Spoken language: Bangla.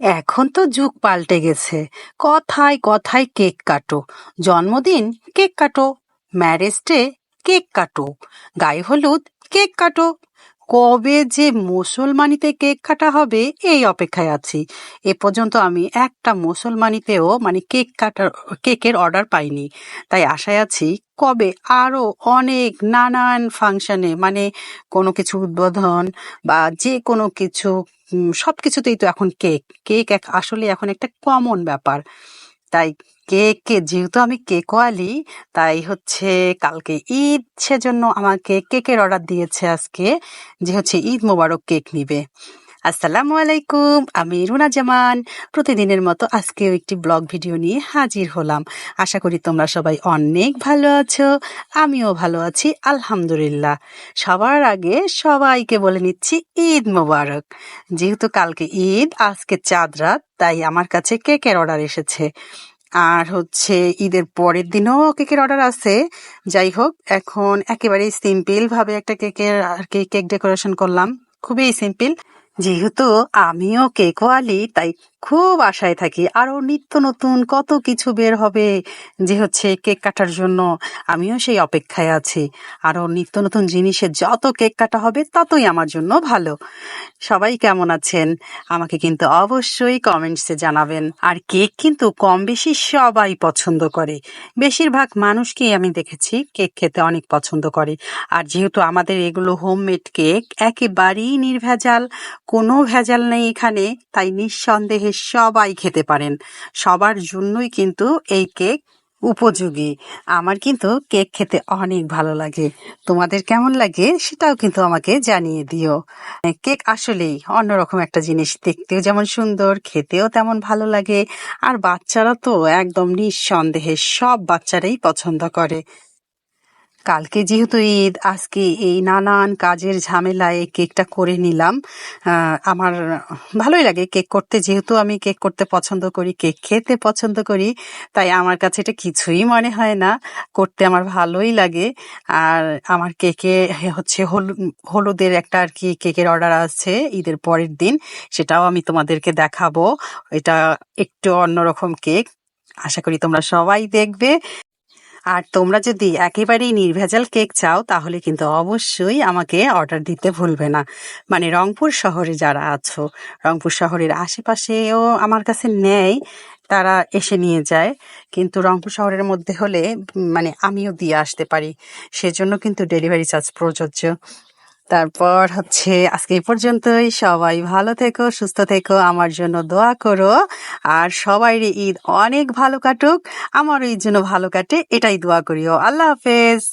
এখন তো যুগ পাল্টে গেছে। কথায় কথায় কেক কাটো। জন্মদিন, কেক কাটো। ম্যারেজ ডে, কেক কাটো। গায়ে হলুদ, কেক কাটো। কবে যে মুসলমানিতে কেক কাটা হবে, এই অপেক্ষায় আছি। এ পর্যন্ত আমি একটা মুসলমানিতেও মানে কেক কাটার কেকের অর্ডার পাইনি। তাই আশায় আছি কবে আরও অনেক নানান ফাংশনে মানে কোনো কিছু উদ্বোধন বা যে কোনো কিছু সব কিছুতেই তো এখন কেক। কেক এক, আসলে এখন একটা কমন ব্যাপার। তাই কেক যেহেতু আমি কেকওয়ালি তাই হচ্ছে কালকে ঈদ, সেজন্য আমাকে কেকের অর্ডার দিয়েছে আজকে, যে হচ্ছে ঈদ মোবারক কেক নিবে। আসসালামু আলাইকুম, আমি রুনা জামান। প্রতিদিনের মতো আজকেও একটি ব্লগ ভিডিও নিয়ে হাজির হলাম। আশা করি তোমরা সবাই অনেক ভালো আছো, আমিও ভালো আছি, আলহামদুলিল্লাহ। সবার আগে সবাইকে বলে নিচ্ছি ঈদ মোবারক। যেহেতু কালকে ঈদ, আজকে চাঁদ রাত, তাই আমার কাছে কেকের অর্ডার এসেছে। আর হচ্ছে ঈদের পরের দিনও কেকের অর্ডার আছে। যাই হোক, এখন একেবারেই সিম্পল ভাবে একটা কেকের আর কি কেক ডেকোরেশন করলাম। খুবই সিম্পল। যেহেতু আমিও কেকওয়ালি তাই খুব আশায় থাকি আরও নিত্য নতুন কত কিছু বের হবে যে হচ্ছে কেক কাটার জন্য। আমিও সেই অপেক্ষায় আছি। আরও নিত্য নতুন জিনিসে যত কেক কাটা হবে ততই আমার জন্য ভালো। সবাই কেমন আছেন? আমাকে কিন্তু অবশ্যই কমেন্টসে জানাবেন। আর কেক কিন্তু কম বেশি সবাই পছন্দ করে। বেশিরভাগ মানুষকেই আমি দেখেছি কেক খেতে অনেক পছন্দ করে। আর যেহেতু আমাদের এগুলো হোমমেড কেক, একেবারেই নির্ভেজাল কোনো ভেজাল নেই এখানে, তাই নিঃসন্দেহে সবাই খেতে পারেন। সবার জন্যই কিন্তু এই কেক উপযোগী। আমার কিন্তু কেক খেতে অনেক ভালো লাগে। তোমাদের কেমন লাগে সেটাও কিন্তু আমাকে জানিয়ে দিও। কেক আসলেই অন্যরকম একটা জিনিস। দেখতেও যেমন সুন্দর, খেতেও তেমন ভালো লাগে। আর বাচ্চারা তো একদম নিঃসন্দেহে সব বাচ্চারাই পছন্দ করে। কালকে যেহেতু ঈদ, আজকে এই নানান কাজের ঝামেলায় কেকটা করে নিলাম। আমার ভালোই লাগে কেক করতে, যেহেতু আমি কেক করতে পছন্দ করি, কেক খেতে পছন্দ করি, তাই আমার কাছে এটা কিছুই মনে হয় না। করতে আমার ভালোই লাগে। আর আমার কেকে হচ্ছে হলুদের একটা আর কি কেকের অর্ডার আছে ঈদের পরের দিন, সেটাও আমি তোমাদেরকে দেখাবো। এটা একটু অন্যরকম কেক। আশা করি তোমরা সবাই দেখবে। আর তোমরা যদি একেবারেই নির্ভেজাল কেক চাও, তাহলে কিন্তু অবশ্যই আমাকে অর্ডার দিতে ভুলবে না। মানে রংপুর শহরে যারা আছো, রংপুর শহরের আশেপাশেও আমার কাছে নেয় তারা এসে নিয়ে যায়। কিন্তু রংপুর শহরের মধ্যে হলে মানে আমিও দিয়ে আসতে পারি। সেজন্য কিন্তু ডেলিভারি চার্জ প্রযোজ্য। তারপর হচ্ছে আজকে এই পর্যন্তই। সবাই ভালো থেকো, সুস্থ থেকো, আমার জন্য দোয়া করো। আর সবাই ঈদ অনেক ভালো কাটুক, আমারও ঈদ জন্য ভালো কাটে, এটাই দোয়া করিও। আল্লাহ হাফেজ।